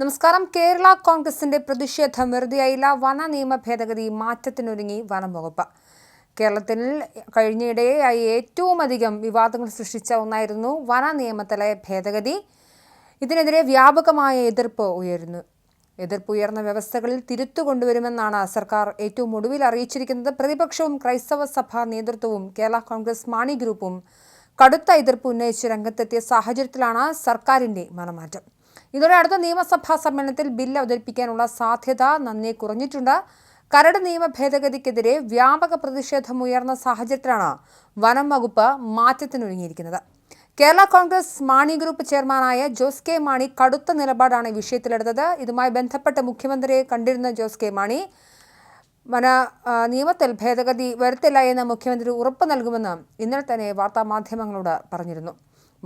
നമസ്കാരം. കേരള കോൺഗ്രസിന്റെ പ്രതിഷേധം വെറുതെയായില്ല. വന നിയമ ഭേദഗതി മാറ്റത്തിനൊരുങ്ങി വനം വകുപ്പ് കേരളത്തിൽ കഴിഞ്ഞിടെയായി ഏറ്റവും അധികം വിവാദങ്ങൾ സൃഷ്ടിച്ച ഒന്നായിരുന്നു വന നിയമത്തിലെ ഭേദഗതി. ഇതിനെതിരെ വ്യാപകമായ എതിർപ്പ് ഉയരുന്നു. എതിർപ്പ് ഉയർന്ന വ്യവസ്ഥകളിൽ തിരുത്തു കൊണ്ടുവരുമെന്നാണ് സർക്കാർ ഏറ്റവും ഒടുവിൽ അറിയിച്ചിരിക്കുന്നത്. പ്രതിപക്ഷവും ക്രൈസ്തവ സഭാ നേതൃത്വവും കേരള കോൺഗ്രസ് മാണി ഗ്രൂപ്പും കടുത്ത എതിർപ്പ് ഉന്നയിച്ച് രംഗത്തെത്തിയ സാഹചര്യത്തിലാണ് സർക്കാരിന്റെ മനമാറ്റം. ഇതോടെ അടുത്ത നിയമസഭാ സമ്മേളനത്തിൽ ബിൽ അവതരിപ്പിക്കാനുള്ള സാധ്യത നന്നേ കുറഞ്ഞിട്ടുണ്ട്. കരട് നിയമ ഭേദഗതിക്കെതിരെ വ്യാപക പ്രതിഷേധം ഉയർന്ന സാഹചര്യത്തിലാണ് വനം വകുപ്പ് മാറ്റത്തിനൊരുങ്ങിയിരിക്കുന്നത്. കേരള കോൺഗ്രസ് മാണി ഗ്രൂപ്പ് ചെയർമാനായ ജോസ് കെ മാണി കടുത്ത നിലപാടാണ് വിഷയത്തിലെടുത്തത്. ഇതുമായി ബന്ധപ്പെട്ട് മുഖ്യമന്ത്രിയെ കണ്ടിരുന്ന ജോസ് കെ മാണി വന നിയമത്തിൽ ഭേദഗതി വരുത്തില്ല എന്ന് മുഖ്യമന്ത്രി ഉറപ്പ് നൽകുമെന്ന് ഇന്നലെ തന്നെ വാർത്താമാധ്യമങ്ങളോട് പറഞ്ഞിരുന്നു.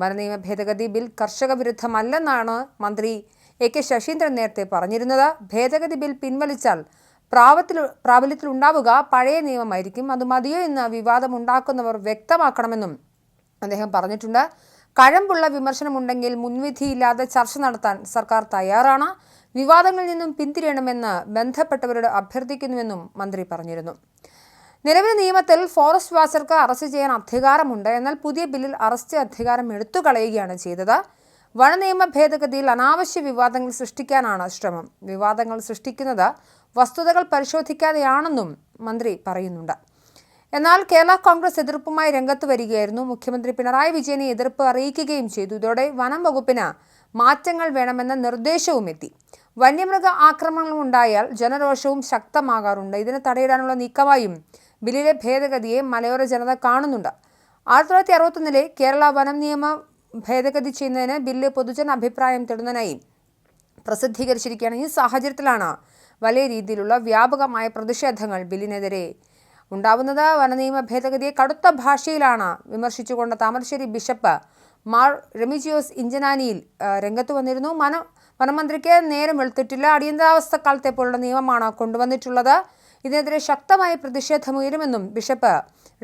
വനനിയമ ഭേദഗതി ബിൽ കർഷക വിരുദ്ധമല്ലെന്നാണ് മന്ത്രി എ കെ ശശീന്ദ്രൻ നേരത്തെ പറഞ്ഞിരുന്നത്. ഭേദഗതി ബിൽ പിൻവലിച്ചാൽ പ്രാവത്തിൽ പ്രാബല്യത്തിലുണ്ടാവുക പഴയ നിയമമായിരിക്കും. അത് മതിയോ എന്ന് വിവാദമുണ്ടാക്കുന്നവർ വ്യക്തമാക്കണമെന്നും അദ്ദേഹം പറഞ്ഞിട്ടുണ്ട്. കഴമ്പുള്ള വിമർശനമുണ്ടെങ്കിൽ മുൻവിധിയില്ലാതെ ചർച്ച നടത്താൻ സർക്കാർ തയ്യാറാണ്. വിവാദങ്ങളിൽ നിന്നും പിന്തിരിയണമെന്ന് ബന്ധപ്പെട്ടവരോട് അഭ്യർത്ഥിക്കുന്നുവെന്നും മന്ത്രി പറഞ്ഞിരുന്നു. നിലവിലെ നിയമത്തിൽ ഫോറസ്റ്റ് വാച്ചർക്ക് അറസ്റ്റ് ചെയ്യാൻ അധികാരമുണ്ട്. എന്നാൽ പുതിയ ബില്ലിൽ അറസ്റ്റ് അധികാരം എടുത്തു കളയുകയാണ് ചെയ്തത്. വനനിയമ ഭേദഗതിയിൽ അനാവശ്യ വിവാദങ്ങൾ സൃഷ്ടിക്കാനാണ് ശ്രമം. വിവാദങ്ങൾ സൃഷ്ടിക്കുന്നത് വസ്തുതകൾ പരിശോധിക്കാതെയാണെന്നും മന്ത്രി പറയുന്നുണ്ട്. എന്നാൽ കേരള കോൺഗ്രസ് എതിർപ്പുമായി രംഗത്ത് വരികയായിരുന്നു. മുഖ്യമന്ത്രി പിണറായി വിജയനെ എതിർപ്പ് അറിയിക്കുകയും ചെയ്തു. ഇതോടെ വനം വകുപ്പിന് മാറ്റങ്ങൾ വേണമെന്ന നിർദ്ദേശവും എത്തി. വന്യമൃഗ ആക്രമണങ്ങൾ ഉണ്ടായാൽ ജനരോഷവും ശക്തമാകാറുണ്ട്. ഇതിനെ തടയിടാനുള്ള നീക്കമായും ബില്ലിലെ ഭേദഗതിയെ മലയോര ജനത കാണുന്നുണ്ട്. ആയിരത്തി തൊള്ളായിരത്തി അറുപത്തൊന്നിലെ കേരള വനം നിയമ ഭേദഗതി ചെയ്യുന്നതിന് ബില്ല് പൊതുജന അഭിപ്രായം തേടുന്നതിനായി പ്രസിദ്ധീകരിച്ചിരിക്കുകയാണ് ഈ സാഹചര്യത്തിലാണ് വലിയ രീതിയിലുള്ള വ്യാപകമായ പ്രതിഷേധങ്ങൾ ബില്ലിനെതിരെ ഉണ്ടാവുന്നത്. വനനിയമ ഭേദഗതിയെ കടുത്ത ഭാഷയിലാണ് വിമർശിച്ചുകൊണ്ട് താമരശ്ശേരി ബിഷപ്പ് മാർ റെമിജിയോസ് ഇഞ്ചനാനിയിൽ രംഗത്ത് വന്നിരുന്നു. മന വനമന്ത്രിക്ക് നേരം വെളുത്തിട്ടില്ല. അടിയന്തരാവസ്ഥ കാലത്തെ പോലുള്ള നിയമമാണ് കൊണ്ടുവന്നിട്ടുള്ളത്. ഇതിനെതിരെ ശക്തമായ പ്രതിഷേധമുയരുമെന്നും ബിഷപ്പ്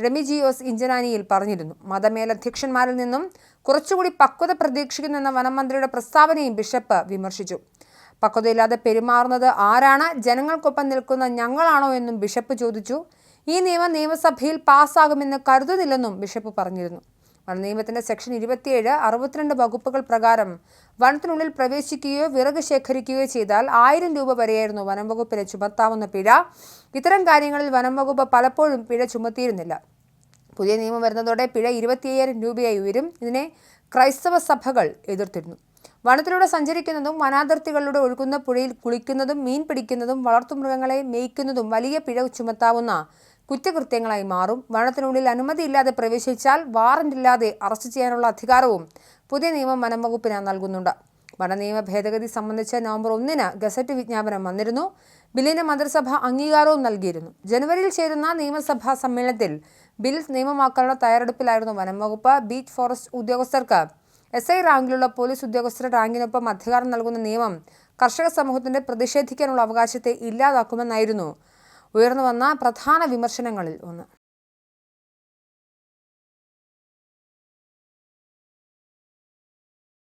റെമിജിയോസ് ഇഞ്ചനാനിയിൽ പറഞ്ഞിരുന്നു. മതമേലധ്യക്ഷന്മാരിൽ നിന്നും കുറച്ചുകൂടി പക്വത പ്രതീക്ഷിക്കുന്നെന്ന വനമന്ത്രിയുടെ പ്രസ്താവനയും ബിഷപ്പ് വിമർശിച്ചു. പക്വതയില്ലാതെ പെരുമാറുന്നത് ആരാണ്? ജനങ്ങൾക്കൊപ്പം നിൽക്കുന്ന ഞങ്ങളാണോ എന്നും ബിഷപ്പ് ചോദിച്ചു. ഈ നിയമം നിയമസഭയിൽ പാസ്സാകുമെന്ന് കരുതുന്നില്ലെന്നും ബിഷപ്പ് പറഞ്ഞിരുന്നു. വനനിയമത്തിന്റെ സെക്ഷൻ ഇരുപത്തിയേഴ് അറുപത്തിരണ്ട് വകുപ്പുകൾ പ്രകാരം വനത്തിനുള്ളിൽ പ്രവേശിക്കുകയോ വിറക് ശേഖരിക്കുകയോ ചെയ്താൽ ആയിരം രൂപ വരെയായിരുന്നു വനം വകുപ്പിന് ചുമത്താവുന്ന പിഴ. ഇത്തരം കാര്യങ്ങളിൽ വനം വകുപ്പ് പലപ്പോഴും പിഴ ചുമത്തിയിരുന്നില്ല. പുതിയ നിയമം വരുന്നതോടെ പിഴ ഇരുപത്തിയ്യായിരം രൂപയായി ഉയരും. ഇതിനെ ക്രൈസ്തവ സഭകൾ എതിർത്തിരുന്നു. വനത്തിലൂടെ സഞ്ചരിക്കുന്നതും വനാതിർത്തികളിലൂടെ ഒഴുകുന്ന പുഴയിൽ കുളിക്കുന്നതും മീൻ പിടിക്കുന്നതും വളർത്തുമൃഗങ്ങളെ മേയ്ക്കുന്നതും വലിയ പിഴ ചുമത്താവുന്ന കുറ്റകൃത്യങ്ങളായി മാറും. വനത്തിനുള്ളിൽ അനുമതിയില്ലാതെ പ്രവേശിച്ചാൽ വാറന്റ് ഇല്ലാതെ അറസ്റ്റ് ചെയ്യാനുള്ള അധികാരവും പുതിയ നിയമം വനംവകുപ്പിന് നൽകുന്നുണ്ട്. വനനിയമ ഭേദഗതി സംബന്ധിച്ച് നവംബർ ഒന്നിന് ഗസറ്റ് വിജ്ഞാപനം വന്നിരുന്നു. ബില്ലിന് മന്ത്രിസഭ അംഗീകാരവും നൽകിയിരുന്നു. ജനുവരിയിൽ ചേരുന്ന നിയമസഭാ സമ്മേളനത്തിൽ ബിൽ നിയമമാക്കാനുള്ള തയ്യാറെടുപ്പിലായിരുന്നു വനം വകുപ്പ് ബീച്ച് ഫോറസ്റ്റ് ഉദ്യോഗസ്ഥർക്ക് എസ് ഐ റാങ്കിലുള്ള പോലീസ് ഉദ്യോഗസ്ഥരുടെ റാങ്കിനൊപ്പം അധികാരം നൽകുന്ന നിയമം കർഷക സമൂഹത്തിന്റെ പ്രതിഷേധിക്കാനുള്ള അവകാശത്തെ ഇല്ലാതാക്കുമെന്നായിരുന്നു ഉയർന്നു വന്ന പ്രധാന വിമർശനങ്ങളിൽ ഒന്ന്.